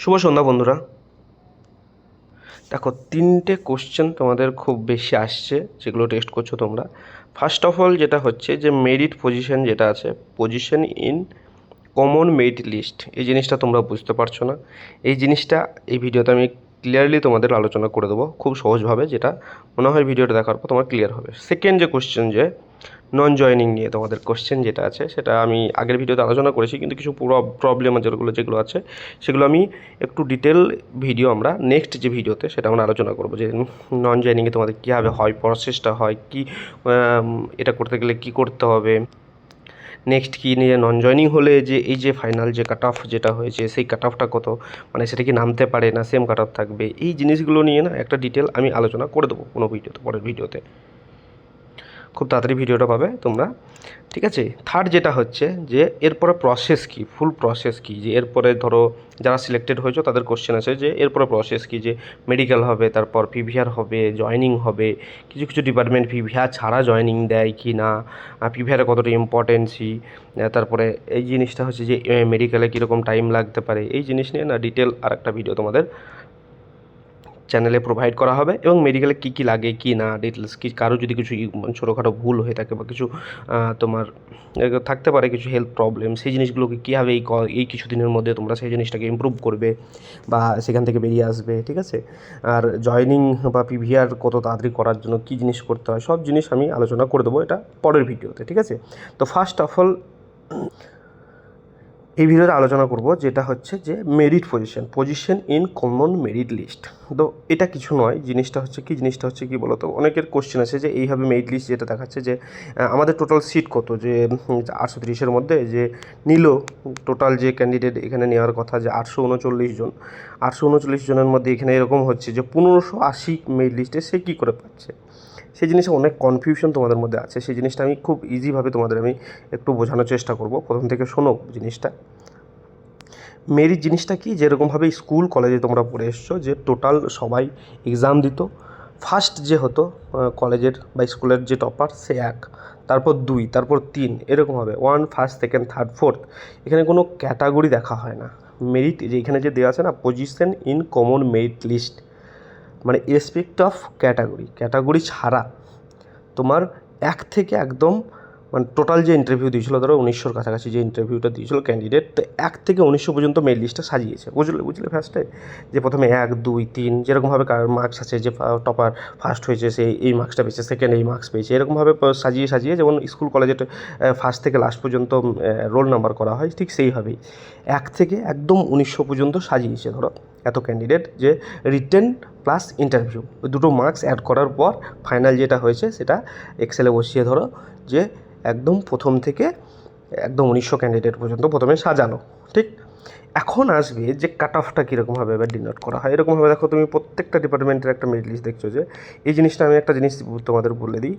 শুভ সন্ধ্যা, বন্ধুরা। দেখো, তিনটে কোশ্চেন তোমাদের খুব বেশি আসছে, যেগুলো টেস্ট করছ তোমরা। ফার্স্ট অফ অল যেটা হচ্ছে যে মেরিট পজিশন যেটা আছে position in common merit list এই জিনিসটা তোমরা বুঝতে পারছ না। এই জিনিসটা এই ভিডিওতে আমি ক্লিয়ারলি তোমাদের আলোচনা করে দেবো, খুব সহজভাবে, যেটা মনে হয় ভিডিওটা দেখার পর তোমার ক্লিয়ার হবে। সেকেন্ড যে কোশ্চেন যে নন জয়নিং নিয়ে তোমাদের কোশ্চেন যেটা আছে, সেটা আমি আগের ভিডিওতে আলোচনা করেছি, কিন্তু কিছু পুরো প্রবলেম যেগুলো যেগুলো আছে, সেগুলো আমি একটু ডিটেল ভিডিও আমরা নেক্সট যে ভিডিওতে সেটা আমরা আলোচনা করব, যে নন জয়নিংয়ে তোমাদের কীভাবে হয় প্রসেসটা হয়, কি এটা করতে গেলে কি করতে হবে নেক্সট কি নিয়ে নন জয়নিং হলে যে, এই যে ফাইনাল যে কাট অফ যেটা হয়েছে, সেই কাট অফটা কত মানে সেটা কি নামতে পারে না সেম কাট অফ থাকবে, এই জিনিসগুলো নিয়ে না একটা ডিটেল আমি আলোচনা করে দেবো কোনো ভিডিওতে পরের ভিডিওতে খুব তাড়াতাড়ি ভিডিওটা পাবে তোমরা। ঠিক আছে? থার্ড যেটা হচ্ছে যে, এরপরে প্রসেস কি? ফুল প্রসেস কি? যে, এরপরে ধরো যারা সিলেক্টেড হয়েছে, তাদের কোশ্চেন আছে যে, এরপরে প্রসেস কি? যে মেডিকেল হবে, তারপর পিভিআর হবে জয়নিং হবে, কিছু কিছু ডিপার্টমেন্ট পিভিআর ছাড়া জয়নিং দেয় কি না পিভিআরে কতটা ইম্পর্টেন্সি তারপরে এই জিনিসটা হচ্ছে যে মেডিকেলে কীরকম টাইম লাগতে পারে, এই জিনিস নিয়ে না ডিটেল আর একটা ভিডিও তোমাদের চ্যানেলে প্রোভাইড করা হবে এবং মেডিকেলে কী কী লাগে, কী না ডিটেলস কি, কারও যদি কিছু মানে ছোটোখাটো ভুল হয়ে থাকে বা কিছু তোমার থাকতে পারে কিছু হেলথ প্রবলেম সেই জিনিসগুলোকে কীভাবে এই এই কিছু দিনের মধ্যে তোমরা সেই জিনিসটাকে ইমপ্রুভ করবে বা সেখান থেকে বেরিয়ে আসবে, ঠিক আছে? আর জয়নিং বা পিভিআর কত তাড়াতাড়ি করার জন্য কী জিনিস করতে হয়, সব জিনিস আমি আলোচনা করে দেবো এটা পরের ভিডিওতে, ঠিক আছে? তো ফার্স্ট অফ অল এই ভিডিওতে আলোচনা করব যেটা হচ্ছে যে merit position position in common merit list তো এটা কিছু নয়, জিনিসটা হচ্ছে কি, জিনিসটা হচ্ছে কি বলতো, অনেকের কোশ্চেন আছে যে এইভাবে মেরিট লিস্ট যেটা দেখাচ্ছে যে আমাদের টোটাল সিট কত? যে আটশো তিরিশের মধ্যে যে নিল টোটাল যে ক্যান্ডিডেট এখানে নেওয়ার কথা যে আটশো উনচল্লিশ জন। আটশো উনচল্লিশ জনের মধ্যে এখানে এরকম হচ্ছে যে পনেরোশো আশি মেরিট লিস্টে সে কী করে পাচ্ছে? সেই জিনিসে অনেক কনফিউশন তোমাদের মধ্যে আছে। সেই জিনিসটা আমি খুব ইজিভাবে তোমাদের আমি একটু বোঝানোর চেষ্টা করব। প্রথম থেকে শোনো জিনিসটা। মেরিট জিনিসটা কি? যেরকমভাবে স্কুল, কলেজে তোমরা পড়ে এসছো যে টোটাল সবাই এক্সাম দিত। ফার্স্ট যে হতো কলেজের বা স্কুলের যে টপার সে এক। তারপর দুই, তারপর তিন, এরকম হবে। One first second third fourth এখানে কোনো ক্যাটাগরি দেখা হয় না। মেরিট যে এখানে যে দেওয়া আছে না position in common merit list মানে রেসপেক্ট অফ ক্যাটাগরি ক্যাটাগরি ছাড়া তোমার এক থেকে একদম মানে টোটাল যে ইন্টারভিউ দিয়েছিলো, ধরো উনিশশোর কাছাকাছি যে ইন্টারভিউটা দিয়েছিল ক্যান্ডিডেট তো এক থেকে উনিশশো পর্যন্ত মেল লিস্টটা সাজিয়েছে। বুঝলে বুঝলে ফার্স্টে যে প্রথমে এক, দুই, তিন যেরকমভাবে কার মার্কস আছে, যে টপার ফার্স্ট হয়েছে, সে এই মার্কসটা পেয়েছে সেকেন্ড এই মার্কস পেয়েছে এরকমভাবে সাজিয়ে সাজিয়ে যেমন স্কুল কলেজে ফার্স্ট থেকে লাস্ট পর্যন্ত রোল নাম্বার করা হয়, ঠিক সেইভাবেই। এক থেকে একদম উনিশশো পর্যন্ত সাজিয়েছে, ধরো। এত ক্যান্ডিডেট যে রিটেন প্লাস ইন্টারভিউ ওই দুটো মার্কস অ্যাড করার পর ফাইনাল যেটা হয়েছে সেটা এক্সেলে বসিয়ে ধরো যে একদম প্রথম থেকে একদম উনিশশো ক্যান্ডিডেট পর্যন্ত প্রথমে সাজানো, ঠিক? এখন আসবে যে কাট অফটা কীরকমভাবে এবার ডিনোট করা হয়। এরকমভাবে দেখো তুমি প্রত্যেকটা ডিপার্টমেন্টের একটা মেরিট লিস্ট দেখছ যে এই জিনিসটা আমি একটা জিনিস তোমাদের বলে দিই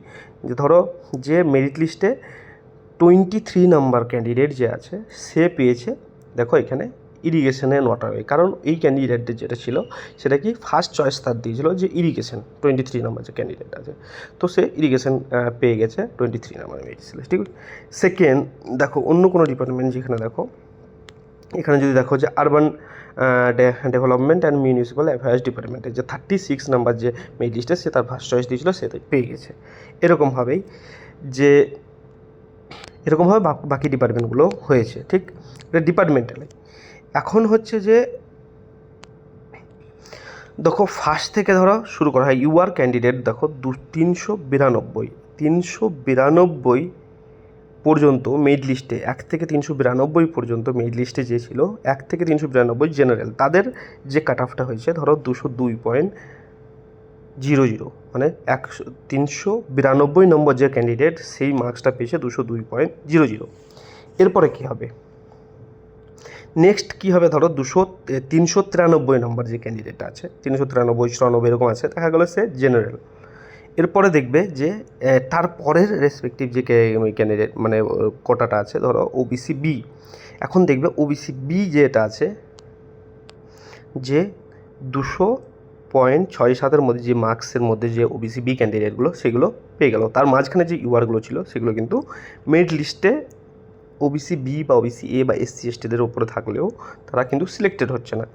যে ধরো যে মেরিট লিস্টে টোয়েন্টি থ্রি নাম্বার ক্যান্ডিডেট যে আছে, সে পেয়েছে, দেখো এখানে ইরিগেশনে নট হবে কারণ এই ক্যান্ডিডেটদের যেটা ছিল, সেটা কি ফার্স্ট চয়েস তার দিয়েছিল যে ইরিগেশন টোয়েন্টি থ্রি নাম্বার যে ক্যান্ডিডেট আছে। তো সে ইরিগেশন পেয়ে গেছে টোয়েন্টি থ্রি নাম্বার মেরিট ঠিক আছে? সেকেন্ড দেখো অন্য কোনো ডিপার্টমেন্ট যেখানে দেখো, এখানে যদি দেখো যে urban development and municipal affairs ডিপার্টমেন্টের যে থার্টি সিক্স নাম্বার যে মেরিট লিস্টে সে তার ফার্স্ট চয়েস দিয়েছিল, সে পেয়ে গেছে। এরকমভাবেই যে এরকমভাবে বাকি ডিপার্টমেন্টগুলো হয়েছে, ঠিক? এটা ডিপার্টমেন্টালে এখন হচ্ছে যে, দেখো ফার্স্ট থেকে ধরো শুরু করা। হয় ইউআর ক্যান্ডিডেট দেখো দু, তিনশো বিরানব্বই তিনশো বিরানব্বই পর্যন্ত মেড লিস্টে এক থেকে তিনশো বিরানব্বই পর্যন্ত মেড লিস্টে যে ছিল, এক থেকে তিনশো বিরানব্বই জেনারেল তাদের যে কাট অফটা হয়েছে, ধরো দুশো দুই পয়েন্ট জিরো জিরো মানে একশো, তিনশো বিরানব্বই নম্বর যে ক্যান্ডিডেট সেই মার্কসটা পেয়েছে দুশো দুই পয়েন্ট জিরো জিরো এরপরে কী হবে? নেক্সট কী হবে? ধরো দুশো তিনশো তিরানব্বই নম্বর যে ক্যান্ডিডেট আছে, তিনশো তিরানব্বই, চুরানব্বই এরকম আছে, দেখা গেলো সে জেনারেল এরপরে দেখবে যে তার পরের রেসপেক্টিভ যে ক্যান্ডিডেট মানে কোটাটা আছে, ধরো ওবিসি বি এখন দেখবে ওবিসি বি যেটা আছে, যে দুশো পয়েন্ট ছয় সাতের মধ্যে, যে মার্কসের মধ্যে যে ওবিসি বি ক্যান্ডিডেটগুলো সেগুলো পেয়ে গেল। তার মাঝখানে যে ইউআরগুলো ছিল, সেগুলো কিন্তু মেরিট লিস্টে ওবিসি বি বা ওবিসি এ বা এসসি এসটিদের ওপরে থাকলেও তারা কিন্তু সিলেক্টেড হচ্ছে না।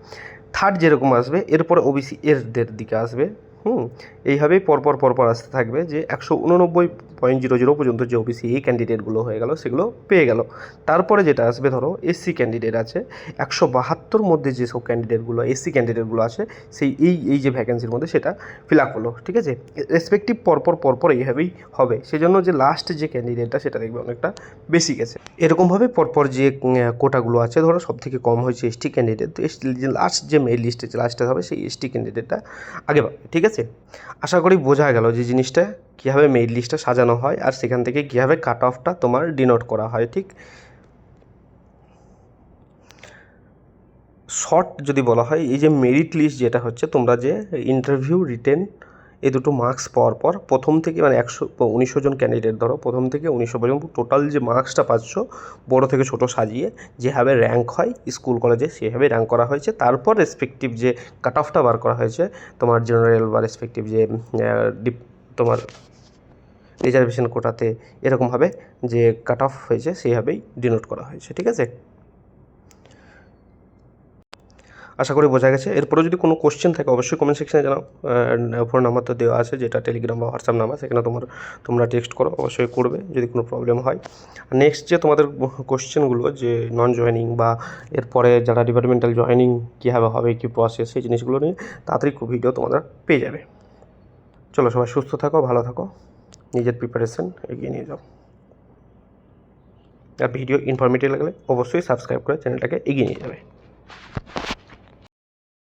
থার্ড যেরকম আসবে, এরপরে ওবিসি এরদের দিকে আসবে। হুম, এইভাবেই পরপর পরপর আসতে থাকবে যে একশো উননব্বই পয়েন্ট জিরো জিরো পর্যন্ত যে ওবিসি এই ক্যান্ডিডেটগুলো হয়ে গেল, সেগুলো পেয়ে গেল। তারপরে যেটা আসবে ধরো এসসি ক্যান্ডিডেট আছে, একশো বাহাত্তর মধ্যে যেসব ক্যান্ডিডেটগুলো এসসি ক্যান্ডিডেটগুলো আছে, সেই এই এই যে ভ্যাকেন্সির মধ্যে সেটা ফিল আপ হলো, ঠিক আছে? রেসপেক্টিভ পরপর পরপর এইভাবেই হবে। সেজন্য যে লাস্ট যে ক্যান্ডিডেটটা সেটা দেখবে অনেকটা বেশি গেছে। এরকমভাবে পরপর যে কোটাগুলো আছে, ধরো সব থেকে কম হয়েছে এসটি ক্যান্ডিডেট তো এসটি লাস্ট যে মেল লিস্টে লাস্টে হবে, সেই এসটি ক্যান্ডিডেটটা আগে পাবে, ঠিক আছে? আশা করি বোঝা গেল যে জিনিসটা কীভাবে মেইল লিস্টটা সাজানো হয় আর সেখান থেকে কীভাবে কাট অফটা তোমার ডিনোট করা হয়, ঠিক? শর্ট যদি বলা হয়, এই যে মেরিট লিস্ট যেটা হচ্ছে, তোমরা যে ইন্টারভিউ রিটেন এই দুটো মার্কস পাওয়ার পর প্রথম থেকে মানে একশো, উনিশশো জন ক্যান্ডিডেট ধরো, প্রথম থেকে উনিশশো পর্যন্ত টোটাল যে মার্কসটা পাচ্ছ, বড় থেকে ছোট সাজিয়ে যেভাবে র্যাঙ্ক হয় স্কুল কলেজে সেভাবে র্যাঙ্ক করা হয়েছে। তারপর রেসপেক্টিভ যে কাট অফটা বার করা হয়েছে, তোমার জেনারেল বা রেসপেক্টিভ যে ডিপ- তোমার রিজার্ভেশন কোটাতে এরকমভাবে যে কাট অফ হয়েছে সেইভাবেই ডিনোট করা হয়েছে, ঠিক আছে? আশা করি বোঝা গেছে। এরপরে যদি কোনো কোশ্চেন থাকে, অবশ্যই কমেন্ট সেকশনে জানাও। ফোন নাম্বার তো দেওয়া আছে, যেটা টেলিগ্রাম বা হোয়াটসঅ্যাপ নাম্বার, সেখানে তোমার, তোমরা টেক্সট করো, অবশ্যই করবে, যদি কোনো প্রবলেম হয়। নেক্সট যে তোমাদের কোশ্চেনগুলো যে নন জয়েনিং বা এরপরে যারা ডিপার্টমেন্টাল জয়েনিং কীভাবে হবে, কী প্রসেস সেই জিনিসগুলো নিয়ে তাড়াতাড়ি ভিডিও তোমরা পেয়ে যাবে। চলো সবাই সুস্থ থাকো, ভালো থাকো, নিজের প্রিপারেশন এগিয়ে নিয়ে যাও। আর ভিডিও ইনফরমেটিভ লাগলে অবশ্যই সাবস্ক্রাইব করে চ্যানেলটাকে এগিয়ে নিয়ে যাবে।